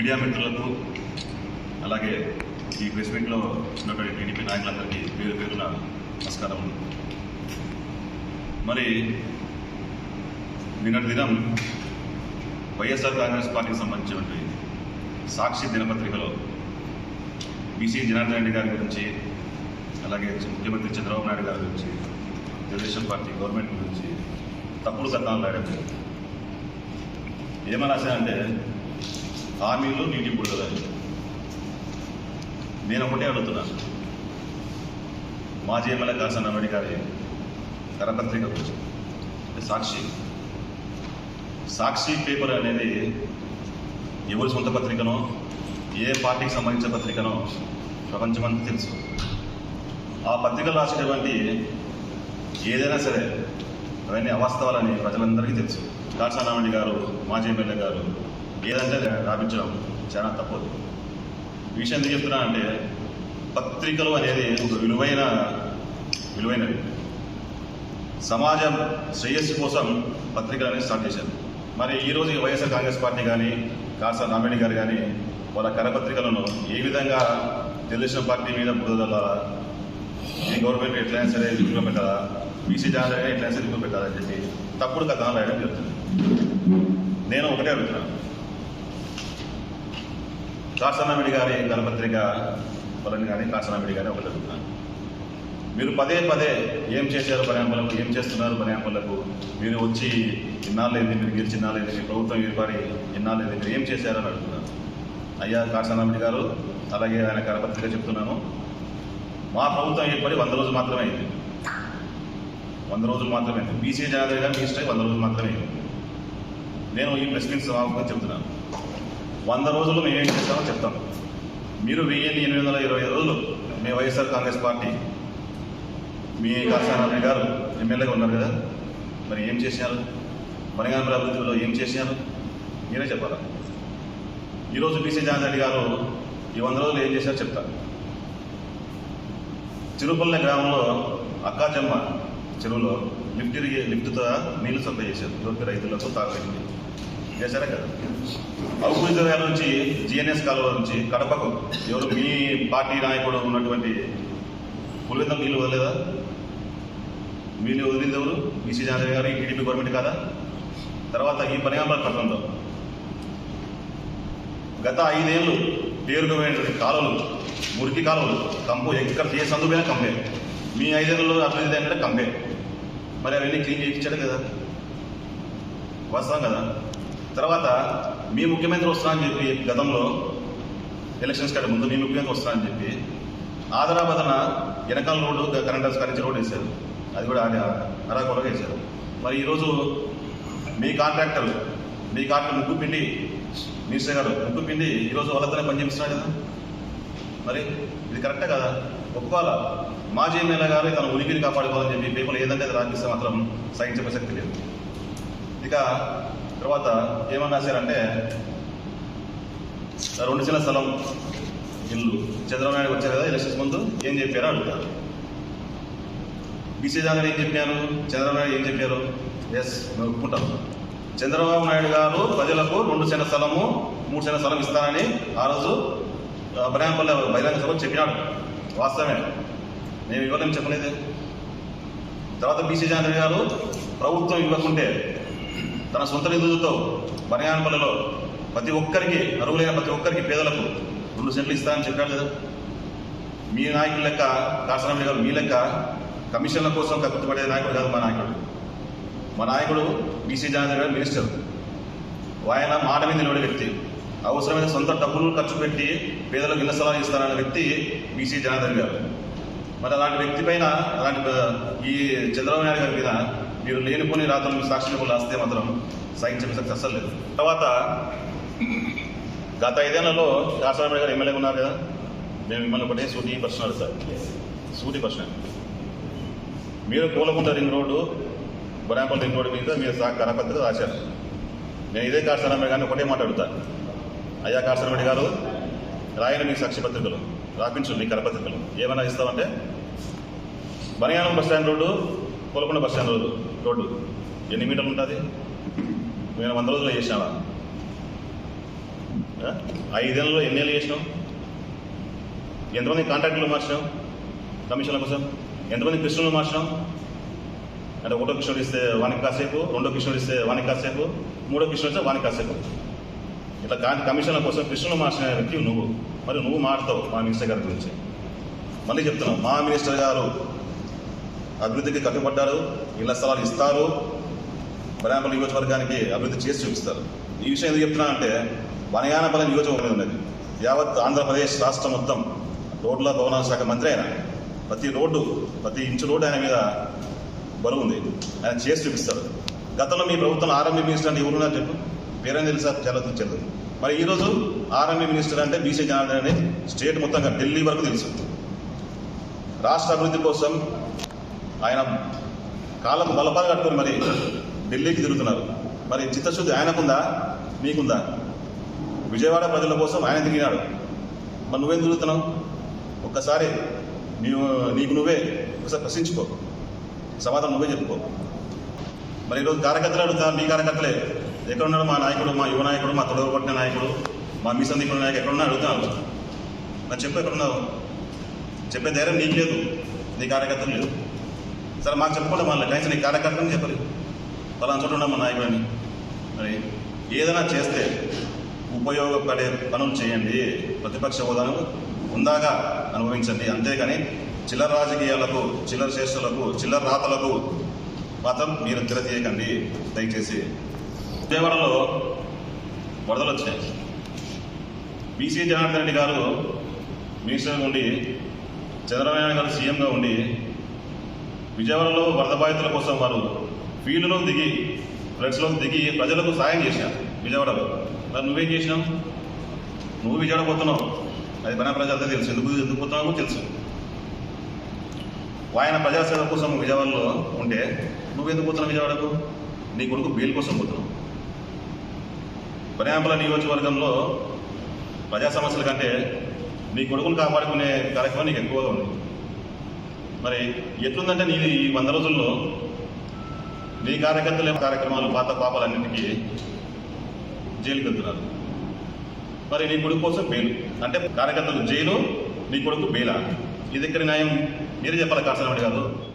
Media మిత్రులకు అలాగే ఈ ప్రెస్ మీట్లో ఉన్నటువంటి టీడీపీ నాయకులందరికీ పేరు పేరున నమస్కారం మరి నిన్నటి దినం వైఎస్ఆర్ కాంగ్రెస్ పార్టీకి సంబంధించినటువంటి సాక్షి దినపత్రికలో బీసీ జనార్దన్ రెడ్డి గారి గురించి అలాగే ముఖ్యమంత్రి చంద్రబాబు నాయుడు గారి గురించి తెలుగుదేశం పార్టీ గవర్నమెంట్ గురించి తప్పుడు కథనాలు రాయడం ఏమని రాశానంటే హామీలు నీటి బుడగలు. నేను ఒకటే అడుగుతున్నాను మాజీ ఎమ్మెల్యే కాసన్ అమ్మడి గారి కరపత్రిక గురించి. సాక్షి. సాక్షి పేపర్ అనేది ఎవరి సొంత పత్రికనో ఏ పార్టీకి సంబంధించిన పత్రికనో ప్రపంచమంతా తెలుసు. ఆ పత్రికలు రాసేటువంటి ఏదైనా సరే అవన్నీ అవాస్తవాలని ప్రజలందరికీ తెలుసు. కాసానామణి గారు మాజీ ఎమ్మెల్యే గారు ఏదంటే రాపించడం చాలా తప్పదు. ఈ విషయం ఎందుకు చెప్తున్నా అంటే పత్రికలు అనేది ఒక విలువైన విలువైనవి. సమాజం శ్రేయస్సు కోసం పత్రికలు అనేది స్టార్ట్ చేశారు. మరి ఈరోజు వైఎస్ఆర్ కాంగ్రెస్ పార్టీ కానీ కాసా నామిని గారు కానీ వాళ్ళ కరపత్రికలను ఏ విధంగా తెలుగుదేశం పార్టీ మీద బురదల ఈ గవర్నమెంట్ ఎట్లయినా సరే దిగులు పెట్టాలా బీసీ జాగ్రత్తగా ఎట్లయినా సరే దిగులు పెట్టాలని చెప్పి తప్పుడు కథనాలు రాయడం జరుగుతుంది. నేను ఒకటే అడుగుతున్నాను కాసనామిడి గారి కరపత్రిక వలని కానీ కాసనామిడి గారి ఒకటి అడుగుతున్నాను మీరు పదే పదే ఏం చేశారు పర్యాంపులకు ఏం చేస్తున్నారు పర్యాంపులకు మీరు వచ్చి ఇన్నాళ్ళేది మీరు గెలిచి మీ ప్రభుత్వం ఏర్పడి ఇన్నాళ్ళేది మీరు ఏం చేశారని అడుగుతున్నాను. అయ్యా కాసనామిడి గారు అలాగే ఆయన కరపత్రిక చెప్తున్నాను. మా ప్రభుత్వం ఏర్పడి వంద రోజులు మాత్రమే అయింది. వంద రోజులు మాత్రమే అయింది. బీసీ జనార్దన్ మీ ఇష్టం వంద రోజులు మాత్రమే అయింది. నేను ఈ ప్రెస్ మీట్ చెప్తున్నాను. వంద రోజులు మేము ఏం చేస్తామో చెప్తాం. మీరు వెయ్యిన్ని ఎనిమిది వందల ఇరవై ఐదు రోజులు. మీ వైఎస్ఆర్ కాంగ్రెస్ పార్టీ మీ కాసానారాయణ గారు ఎమ్మెల్యేగా ఉన్నారు కదా. మరి ఏం చేశారు? మణిగాంధ్ర అభివృద్ధిలో ఏం చేశారు? మీరే చెప్పాలా? ఈరోజు బీసీ జాన్ రెడ్డి గారు ఈ వంద రోజులు ఏం చేశారో చెప్తారు చిరుపల్లె గ్రామంలో అక్కాచమ్మ చెరువులో లిఫ్ట్ ఇరిగే లిఫ్ట్తో నీళ్ళు సప్లై చేశారు. ఈరోజు రైతులకు తాగడానికి చేశారా కదా అవుపూరి నుంచి జిఎన్ఎస్ కాలువ నుంచి కడపకు ఎవరు మీ పార్టీ నాయకుడు ఉన్నటువంటి పులితం నీళ్ళు వదలేదా మీరు వదిలింది ఎవరు? బీసీ జాదవ్ గారు ఈ టీడీపీ గవర్నమెంట్ కాదా? తర్వాత ఈ పనియాంబర్ పట్టణంలో. గత ఐదేళ్ళు పేరుగా కాలువలు మురికి కాలువలు కంపు ఎక్కడ ఏ సందు కంపే. మీ ఐదేళ్ళలో అభివృద్ధి అంటే కంపే. మరి అవన్నీ క్లీన్ చేయించాడు కదా? వస్తాం కదా? తర్వాత మీ ముఖ్యమంత్రి వస్తా అని చెప్పి గతంలో ఎలక్షన్స్ కంటే ముందు మీ ముఖ్యమంత్రి వస్తా అని చెప్పి ఆదరాబాదన వెనకాల రోడ్డు కరెంట్ హౌస్ రోడ్డు వేశారు. అది కూడా అరాకొరగా వేశారు. మరి ఈరోజు మీ కాంట్రాక్టర్ మీ కాంట్రాక్టర్ ముగ్గు పిండి మినిస్టర్ గారు ముగ్గు పిండి ఈరోజు వాళ్ళతోనే పనిచేపిస్తున్నాడు కదా? మరి ఇది కరెక్టే కదా? ఒప్పుకోవాలా? మాజీ ఎమ్మెల్యే గారు తన ఉనికిని కాపాడుకోవాలని చెప్పి పేపర్లు ఏదంటే అది రాపిస్తే మాత్రం సహించే ప్రసక్తి లేదు. ఇక తర్వాత ఏమని రాశారంటే రెండు చిన్న స్థలం ఇల్లు. చంద్రబాబు నాయుడు వచ్చారు కదా ఎలక్షన్స్ ముందు ఏం చెప్పారో అడుగుతారు. బీసీ జాగర్ ఏం చెప్పారు? చంద్రబాబు నాయుడు ఏం చెప్పారు? ఎస్ మేము ఒప్పుకుంటాం. చంద్రబాబు నాయుడు గారు ప్రజలకు రెండు సెంట స్థలము మూడు సెంట స్థలం ఇస్తానని ఆ రోజు బనాంపల్లి బహిరంగ సభ చెప్పినాడు. వాస్తవమే. మేము ఇవ్వలేము చెప్పలేదు. తర్వాత బీసీ జాగర్ గారు ప్రభుత్వం ఇవ్వకుంటే తన సొంత నిధులతో బనగానపల్లిలో ప్రతి ఒక్కరికి అరువులైన ప్రతి ఒక్కరికి పేదలకు రెండు సెంట్లు ఇస్తానని చెప్పాడు కదా. మీ నాయకుల లెక్క దాసరామయ్య గారు మీ లెక్క కమిషన్ల కోసం కక్కుతుపడే నాయకుడు కాదు మా నాయకుడు. మా నాయకుడు బీసీ జనార్దన్ గారు మినిస్టర్. ఆయన మాట మీద నిలబడే వ్యక్తి. అవసరమైన సొంత డబ్బులు ఖర్చు పెట్టి పేదలకు ఇళ్ళ స్థలాలు ఇస్తానన్న వ్యక్తి బీసీ జనార్దన్ గారు. మరి అలాంటి వ్యక్తి పైన అలాంటి ఈ చంద్రబాబు నాయుడు గారి మీద మీరు లేనిపోని రాత్రులు మీ సాక్షి రాస్తే మాత్రం సహించే ప్రసక్తి అస్సలు లేదు. తర్వాత గత ఐదేళ్ళలో కాసారామయ్య గారు ఎమ్మెల్యే ఉన్నారు కదా? మేము మిమ్మల్ని ఒకటే సూటి ప్రశ్న అడుగుతారు సూటి ప్రశ్న. మీరు Poolakunta ring road Borampalli ring road మీద మీరు సా- కరపత్రిక రాశారు. నేను ఇదే కాసారామయ్య గారిని ఒకటే మాట అడుగుతాను అయ్యా కాసారామయ్య గారు రాయని మీ సాక్షి పత్రికలు రాపించు మీ కరపత్రికలు. ఏమైనా ఇస్తామంటే బనియానం bus stand road Poolakonda bus stand road. Road. ఎన్ని మీటర్లు ఉంటుంది? నేను వంద రోజులు చేసినావా? ఐదేళ్ళలో ఎన్ని ఏళ్ళు చేసినావు? ఎంతమంది కాంట్రాక్టులు మార్చినావు? కమిషన్ల కోసం? ఎంతమంది కృష్ణులు మార్చినాం అంటే ఒకటో కిషోర్ ఇస్తే వానికి కాసేపు రెండో కిషోర్ ఇస్తే వానికి కాసేపు మూడో కిషోర్ ఇస్తే వానికి కాసేపు. ఇట్లా కా- కమిషన్ల కోసం కృష్ణులు మార్చిన వ్యక్తి నువ్వు. మరి నువ్వు మారుతావు మా మినిస్టర్ గారి గురించి. మళ్ళీ చెప్తున్నాం. మా మినిస్టర్ గారు అభివృద్ధికి కట్టుబడ్డారు. ఇళ్ళ స్థలాలు ఇస్తారు. బనాపల్లి నియోజకవర్గానికి అభివృద్ధి చేసి చూపిస్తారు. ఈ విషయం ఎందుకు చెప్తున్నా అంటే బనగానపల్లి నియోజకవర్గం ఉన్నది. యావత్ ఆంధ్రప్రదేశ్ రాష్ట్రం మొత్తం రోడ్ల భవనాల శాఖ మంత్రి ఆయన ప్రతి రోడ్డు ప్రతి ఇంచు రోడ్డు ఆయన మీద బరువు ఉంది. ఆయన చేసి చూపిస్తారు. గతంలో మీ ప్రభుత్వం ఆర్ఎంబీ మినిస్టర్ అంటే ఎవరున్నారు చెప్పు? పేరేం తెలుసా చాలా తెలియదు మరి ఈరోజు ఆర్ఎంబీ మినిస్టర్ అంటే బీసీ జనార్దన్ అని స్టేట్ మొత్తంగా ఢిల్లీ వరకు తెలుసు. రాష్ట్ర అభివృద్ధి కోసం ఆయన కాలం బలపాలు కట్టుకొని మరి ఢిల్లీకి తిరుగుతున్నారు. మరి చిత్తశుద్ధి ఆయనకుందా? మీకుందా? విజయవాడ ప్రజల కోసం ఆయన తిరిగినాడు. మరి నువ్వేం తిరుగుతున్నావు? ఒక్కసారి నీవు నీకు నువ్వే ఒకసారి ప్రశ్నించుకో. సమాధానం నువ్వే చెప్పుకో. మరి ఈరోజు కార్యకర్తలు అడుగుతా మీ కార్యకర్తలే. ఎక్కడున్నాడు మా నాయకుడు మా యువ నాయకుడు మా తొడగొట్టిన నాయకుడు మా మీ సందీపుడు నాయకుడు ఎక్కడున్నా అడుగుతున్నాను మరి చెప్పు ఎక్కడున్నావు? చెప్పే ధైర్యం నీకు లేదు నీ కార్యకర్తలు లేదు. సరే మాకు చెప్పుకుంటాం మళ్ళీ కనీసం నీ కార్యకర్తని చెప్పలేదు పలానా చోట ఉన్నాం మా నాయకుడని మరి ఏదైనా చేస్తే ఉపయోగపడే పనులు చేయండి. ప్రతిపక్ష హోదాను ఉందాగా అనుభవించండి. అంతేగాని చిల్లర రాజకీయాలకు చిల్లర చేష్టలకు చిల్లర రాతలకు మాత్రం మీరు తెరతీయకండి. దయచేసి. విజయవాడలో వరదలు వచ్చాయి బీసీ జనార్దన్ రెడ్డి గారు మినిస్టర్గా ఉండి చంద్రబాబు నాయుడు గారు సీఎంగా ఉండి విజయవాడలో వరద బాధితుల కోసం వారు ఫీల్డ్లో దిగి ఫ్లడ్స్లో దిగి ప్రజలకు సాయం చేశారు విజయవాడలో మరి నువ్వేం చేసినావు? నువ్వు విజయవాడ పోతున్నావు. అది మన ప్రజలంతా తెలుసు. ఎందుకు ఎందుకు పోతున్నావు తెలుసు. ఆయన ప్రజాసేవ కోసం విజయవాడలో ఉంటే నువ్వెందుకు పోతున్నావు విజయవాడకు? నీ కొడుకు బెయిల్ కోసం పోతున్నావు. బనాంపల నియోజకవర్గంలో ప్రజా సమస్యల కంటే నీ కొడుకును కాపాడుకునే కార్యక్రమం నీకు ఎక్కువగా ఉంది. మరి ఎట్లుందంటే నీ ఈ వంద రోజుల్లో నీ కార్యకర్తల కార్యక్రమాలు పాత పాపాలన్నింటికి జైలుకి వెళ్తున్నారు మరి నీ కొడుకు కోసం బెయిల్. అంటే కార్యకర్తలు జైలు నీ కొడుకు బెయిలా? ఇది ఇక్కడ న్యాయం? మీరే చెప్పాలి కాల్సిన కాదు